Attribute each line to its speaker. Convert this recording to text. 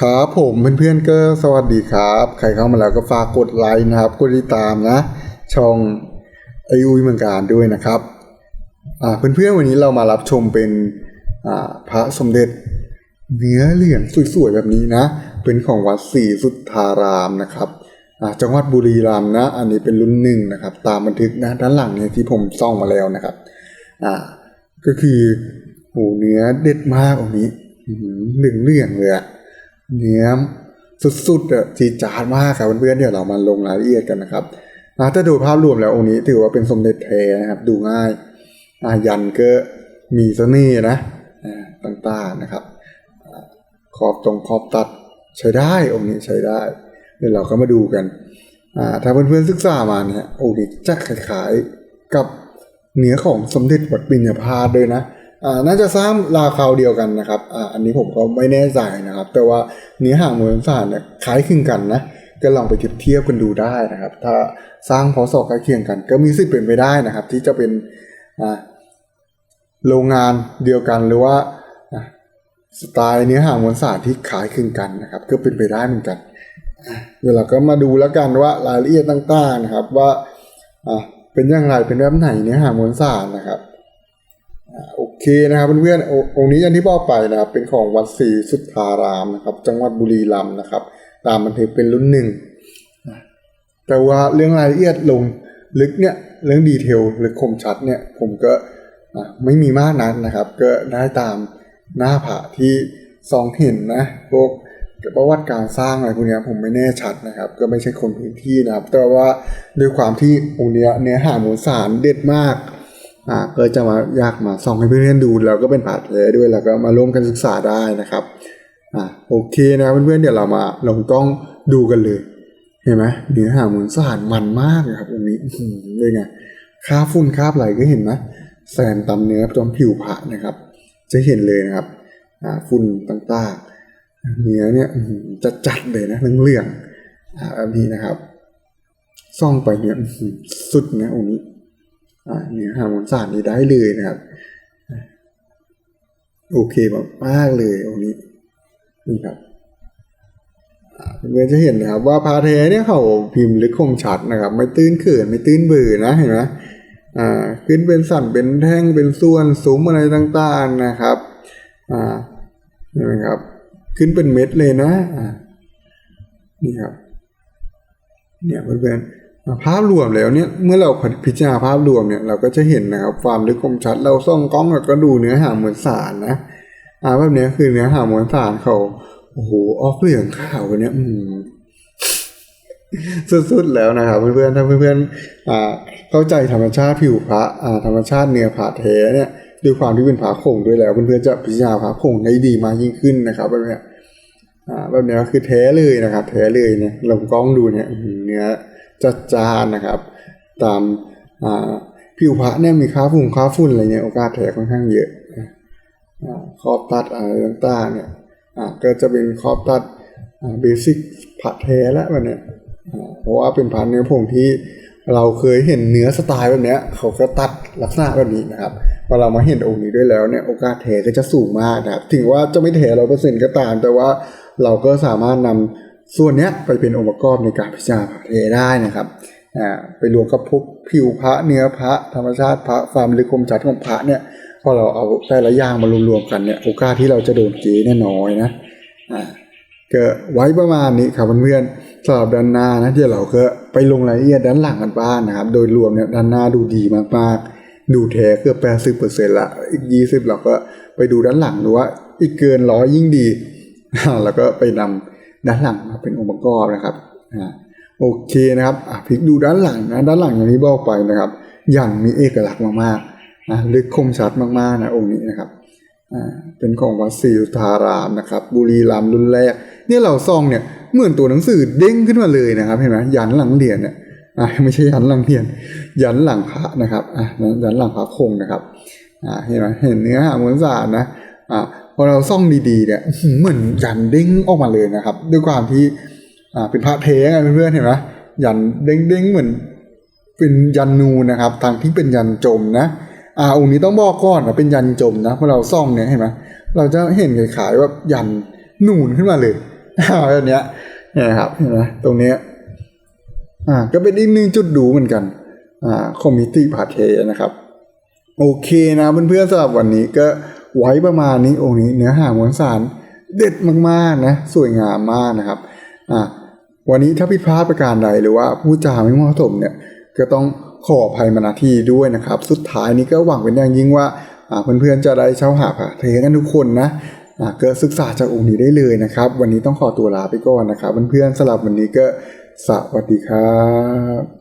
Speaker 1: ครับผมเพื่อนๆก็สวัสดีครับ ใครเข้ามาแล้วก็ฝากกดไลค์นะครับ กดติดตามนะ ช่องไออุยเมืองการด้วยนะครับอ่าเพื่อนๆวันนี้เรามารับชมเป็นอ่าพระสมเด็จเนื้อเหรียญสวยๆแบบนี้นะ เป็นของวัดศรีสุทธารามนะครับอ่าจังหวัดบุรีรัมย์นะ อันนี้เป็นรุ่นหนึ่งนะครับ ตามบันทึกนะด้านหลังเนี่ยที่ผมส่องมาแล้วนะครับอ่าก็คือโหเนื้อเด็ดมากองนี้เหลืองเลื่องๆเลยอะ เนื้อสุดๆอะจีจาดมากครับเพื่อนๆเดี๋ยวเรามาลงรายละเอียดกันนะครับถ้าดูภาพรวมแล้วองค์นี้ถือว่าเป็นสมเด็จแท้นะครับดูง่ายอายันก็มีเสน่ห์นะต่างๆนะครับ ขอบตรงขอบตัดใช้ได้องค์นี้ใช้ได้ เดี๋ยวเราก็มาดูกันถ้าเพื่อนๆศึกษามาเนี่ยองค์นี้จะคล้ายๆกับเนื้อของสมเด็จวัดปิญญาภาด้วยนะ อ่าน่าจะสร้างราคราเดียวกันนะครับอ่าอันนี้ผมก็ไม่แน่ใจนะครับ แต่ว่าเนื้อหามวลสารเนี่ยคล้ายคลึงกันนะก็ลองไปเทียบเทียบกันดูได้นะครับ ถ้าสร้างพอสอใกล้เคียงกัน ก็มีสิทธิ์เป็นไปได้นะครับ ที่จะเป็นอ่าโรงงานเดียวกันหรือว่าสไตล์เนื้อหามวลสารที่คล้ายคลึงกันนะครับ ก็เป็นไปได้เหมือนกันเดี๋ยวเราก็มาดูแล้วกันว่ารายละเอียดต่างๆนะครับ ว่าอ่าเป็นอย่างไรเป็นแบบไหนเนื้อหามวลสารนะครับโอ เคนะครับเพื่อนๆองค์นี้อย่างที่บอกไปนะครับ เป็นของวัดศรีสุทธารามนะครับ จังหวัดบุรีรัมย์นะครับ ตามบันทึกเป็นรุ่นหนึ่งแต่ว่าเรื่องรายละเอียดลงลึกเนี่ยเรื่องดีเทลหรือคมชัดเนี่ยผมก็ไม่มีมากนักนะครับ ก็ได้ตามหน้าผาที่ซองเห็นนะพวกประวัติการสร้างอะไรพวกนี้ผมไม่แน่ชัดนะครับ ก็ไม่ใช่คนพื้นที่นะครับ แต่ว่าด้วยความที่องค์เนี้ยเนื้อหามวลสารเด็ดมาก ก็จะมาอยากมาส่องให้เพื่อนๆดูแล้วก็เป็นผาแท้ด้วยแล้วก็มาร่วมกันศึกษาได้นะครับอ่าโอเคนะเพื่อนๆเดี๋ยวเรามาลองกล้องดูกันเลย เห็นไหมเนื้อหาเหมือนสารมันมากเลยครับตรงนี้เลยไงคาบฝุ่นคาบอะไรก็เห็นนะแสนตามเนื้อตรงผิวผะนะครับ จะเห็นเลยนะครับอ่าฝุ่นต่างๆเนื้อเนี่ยจะจัดเลยนะเหลืองๆอ่าแบบนี้นะครับส่องไปเนี่ยอื้อสุดนะองค์นี้ อ่าเนื้อหาร์โมนสารนี้ได้เลยนะครับ โอเคแบบมากเลยองนี้นี่ครับเพื่อนจะเห็นนะครับว่าพาเทเนี่ยเขาพิมพ์ลึกคมชัดนะครับ ไม่ตื้นเขินไม่ตื้นเบื่อนะเห็นไหมอ่าขึ้นเป็นสันเป็นแท่งเป็นส่วนสูงอะไรต่างๆนะครับอ่าเห็นไหมครับ ขึ้นเป็นเม็ดเลยนะอ่านี่ครับเนี่ยเพื่อนๆ ภาพรวมแล้วเนี่ยเมื่อเราพิจารณาภาพรวมเนี่ยเราก็จะเห็นนะครับความลึกคมชัด เราส่องกล้องแล้วก็ดูเนื้อหาเหมือนสารนะอ่าแบบนี้คือเนื้อหาเหมือนสารเขาโอ้โหออกเหลืองขาวเนี่ยอืมสุดๆแล้วนะครับเพื่อนๆถ้าเพื่อนๆอ่าเข้าใจธรรมชาติผิวพระอ่าธรรมชาติเนื้อผาแท้เนี่ยด้วยความที่เป็นผาโคงด้วยแล้วเพื่อนๆจะพิจารณาผาโคงได้ดีมากยิ่งขึ้นนะครับแบบนี้อ่าแบบนี้ก็คือแท้เลยนะครับ แท้เลยเนี่ยลองกล้องดูเนี่ยเนื้อ จัดจานนะครับ ตามผิวพระเนี่ยมีค่าฝุ่นค่าฝุ่นอะไรเงี้ยโอกาสแท้ค่อนข้างเยอะนะอ่าขอบตัดอะไรต่างๆเนี่ยอ่าก็จะเป็นขอบตัดเบสิกพระแท้แล้วแบบเนี้ยเพราะว่าเป็นพระเนื้อผงที่เราเคยเห็นเนื้อสไตล์แบบเนี้ยเขาก็ตัดลักษณะแบบนี้นะครับพอเรามาเห็นองค์นี้ด้วยแล้วเนี่ยโอกาสแท้ก็จะสูงมากนะครับถึงว่าจะไม่แท้ร้อยเปอร์เซ็นต์ก็ตาม แต่ว่าเราก็สามารถนำ ส่วนนี้ไปเป็นองค์ประกอบในการพิจารณาพระเทได้นะครับอ่าไปรวมกับพวกผิวพระเนื้อพระธรรมชาติพระความลึกคมชัดของพระเนี่ยพอเราเอาแต่ละอย่างมารวมๆกันเนี่ยโอกาสที่เราจะโดนเกเนี่ยน้อยนะอ่าก็ไว้ประมาณนี้ครับเพื่อนๆสำหรับด้านหน้านะเดี๋ยวเราก็ไปลงรายละเอียดด้านหลังกันบ้างนะครับ โดยรวมเนี่ยด้านหน้าดูดีมากๆ ดูแท้เกือบแปดสิบเปอร์เซ็นต์ละอีกยี่สิบเราก็ไปดูด้านหลังดูว่าอีกเกินร้อยยิ่งดีแล้วก็ไปนำ ด้านหลังมาเป็นองค์ประกอบนะครับโอเคนะครับอะพลิกดูด้านหลังนะด้านหลังอย่างที่บอกไปนะครับ อย่างมีเอกลักษณ์มากๆนะลึกคมชัดมากๆนะองค์นี้นะครับเป็นของวัดศรีสุธารามนะครับ บุรีรัมย์รุ่นแรก เนี่ยเราซองเนี่ยเหมือนตัวหนังสือเด้งขึ้นมาเลยนะครับเห็นไหมยันหลังเหรียญเนี่ยไม่ใช่ยันหลังเหรียญยันหลังพระนะครับยันหลังพระคงนะครับเห็นไหมเห็นเนื้อหาเหมือนสารนะ อ่าพอเราซ่องดีๆเนี่ยเหมือนยันเด้งออกมาเลยนะครับ ด้วยความที่อ่าเป็นพระเทไงเพื่อนๆเห็นไหมยันเด้งๆเหมือนเป็นยันนูนะครับทางที่เป็นยันจมนะอ่าองค์นี้ต้องบอกก่อนนะเป็นยันจมนะพอเราซ่องเนี่ยเห็นไหมเราจะเห็นขายๆว่ายันนูนขึ้นมาเลยอ่าแบบเนี้ยเนี่ยนะครับเห็นไหมตรงเนี้ยอ่าก็เป็นอีกหนึ่งจุดดูเหมือนกันอ่าคอมมิตี้พาเทนะครับ โอเคนะเพื่อนๆสำหรับวันนี้ก็ ไว้ประมาณนี้องค์นี้เนื้อหามวลสารเด็ดมากๆนะสวยงามมากนะครับอ่าวันนี้ถ้าผิดพลาดประการใดหรือว่าผู้จาไม่เหมาะสมเนี่ยก็ต้องขออภัยมาณที่ด้วยนะครับ สุดท้ายนี้ก็หวังเป็นอย่างยิ่งว่าเพื่อนๆจะได้เช่าหาพระเทกันทุกคนนะอ่าก็ศึกษาจากองค์นี้ได้เลยนะครับ วันนี้ต้องขอตัวลาไปก่อนนะครับเพื่อนๆสำหรับวันนี้ก็สวัสดีครับ